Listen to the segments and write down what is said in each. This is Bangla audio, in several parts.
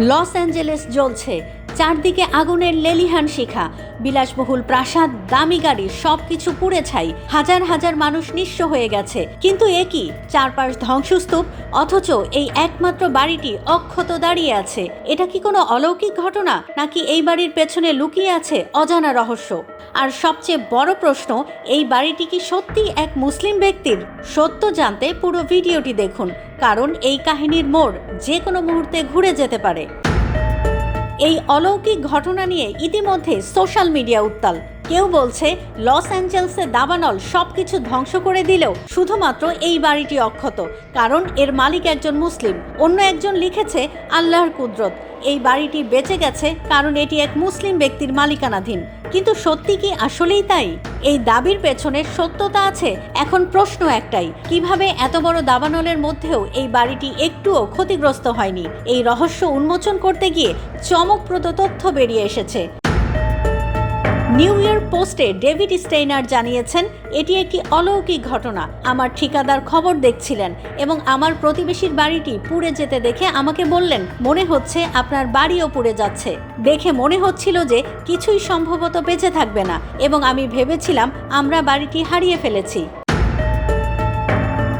লস অ্যাঞ্জেলেস জ্বলছে চারদিকে আগুনের লেলিহান শিখা, বিলাসবহুল প্রাসাদ, দামি গাড়ি, সবকিছু পুড়ে ছাই। হাজার হাজার মানুষ নিঃস্ব হয়ে গেছে। কিন্তু এ কি? চারপাশ ধ্বংসস্তূপ, অথচ এই একমাত্র বাড়িটি অক্ষত দাঁড়িয়ে আছে। এটা কি কোনো অলৌকিক ঘটনা? নাকি এই বাড়ির পেছনে লুকিয়ে আছে অজানা রহস্য? আর সবচেয়ে বড় প্রশ্ন, এই বাড়িটি কি সত্যি এক মুসলিম ব্যক্তির? সত্য জানতে পুরো ভিডিওটি দেখুন, কারণ এই কাহিনীর মোড় যে কোনো মুহূর্তে ঘুরে যেতে পারে। এই অলৌকিক ঘটনা নিয়ে ইতিমধ্যে সোশ্যাল মিডিয়া উত্তাল। কেউ বলছে লস অ্যাঞ্জেলসে দাবানল সব কিছু ধ্বংস করে দিলেও শুধুমাত্র এই বাড়িটি অক্ষত, কারণ এর মালিক একজন মুসলিম। অন্য একজন লিখেছে, আল্লাহর কুদরত, এই বাড়িটি বেঁচে গেছে কারণ এটি এক মুসলিম ব্যক্তির মালিকানাধীন। কিন্তু সত্যি কি আসলেই তাই? এই দাবির পেছনে সত্যতা আছে? এখন প্রশ্ন একটাই, কীভাবে এত বড় দাবানলের মধ্যেও এই বাড়িটি একটুও ক্ষতিগ্রস্ত হয়নি? এই রহস্য উন্মোচন করতে গিয়ে চমকপ্রদ তথ্য বেরিয়ে এসেছে। নিউ ইয়র্ক পোস্টে ডেভিড স্টেইনার জানিয়েছেন, এটি একটি অলৌকিক ঘটনা। আমার ঠিকাদার খবর দেখছিলেন এবং আমার প্রতিবেশীর বাড়িটি পুড়ে যেতে দেখে আমাকে বললেন, মনে হচ্ছে আপনার বাড়িও পুড়ে যাচ্ছে। দেখে মনে হচ্ছিল যে কিছুই সম্ভবত বেঁচে থাকবে না এবং আমি ভেবেছিলাম আমরা বাড়িটি হারিয়ে ফেলেছি।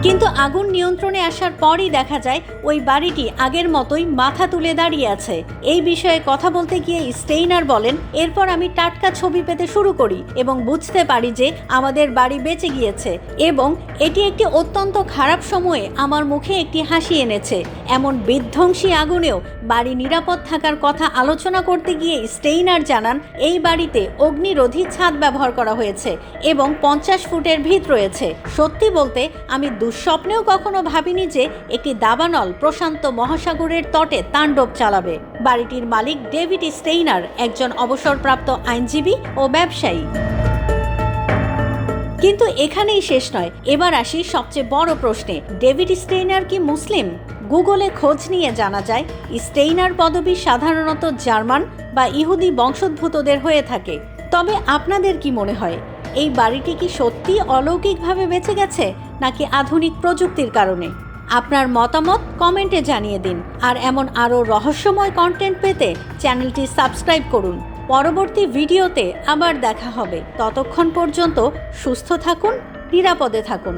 কিন্তু আগুন নিয়ন্ত্রণে আসার পরই দেখা যায় ওই বাড়িটি আগের মতোই মাথা তুলে দাঁড়িয়ে আছে। এই বিষয়ে কথা বলতে গিয়ে স্টেইনার বলেন, এরপর আমি টাটকা ছবি পেতে শুরু করি এবং বুঝতে পারি যে আমাদের বাড়ি বেঁচে গিয়েছে এবং এটি একটি অত্যন্ত খারাপ সময়ে আমার মুখে একটি হাসি এনেছে। এমন বিধ্বংসী আগুনেও বাড়ি নিরাপদ থাকার কথা আলোচনা করতে গিয়ে স্টেইনার জানান, এই বাড়িতে অগ্নিরোধী ছাদ ব্যবহার করা হয়েছে এবং পঞ্চাশ ফুটের ভিত রয়েছে। সত্যি বলতে, আমি দুঃস্বপ্নেও কখনো ভাবিনি যে একটি দাবানল প্রশান্ত মহাসাগরের তটে তাণ্ডব চালাবে। বাড়িটির মালিক ডেভিড স্টেইনার একজন অবসরপ্রাপ্ত আইনজীবী ও ব্যবসায়ী। কিন্তু এখানেই শেষ নয়। এবার আসি সবচেয়ে বড় প্রশ্নে। ডেভিড স্টেইনার কি মুসলিম? গুগলে খোঁজ নিয়ে জানা যায়, স্টেইনার পদবি সাধারণত জার্মান বা ইহুদি বংশোদ্ভূতদের হয়ে থাকে। তবে আপনাদের কি মনে হয়, এই বাড়িটি কি সত্যি অলৌকিকভাবে বেঁচে গেছে? নাকি আধুনিক প্রযুক্তির কারণে? আপনার মতামত কমেন্টে জানিয়ে দিন। আর এমন আরও রহস্যময় কন্টেন্ট পেতে চ্যানেলটি সাবস্ক্রাইব করুন। পরবর্তী ভিডিওতে আবার দেখা হবে। ততক্ষণ পর্যন্ত সুস্থ থাকুন, নিরাপদে থাকুন।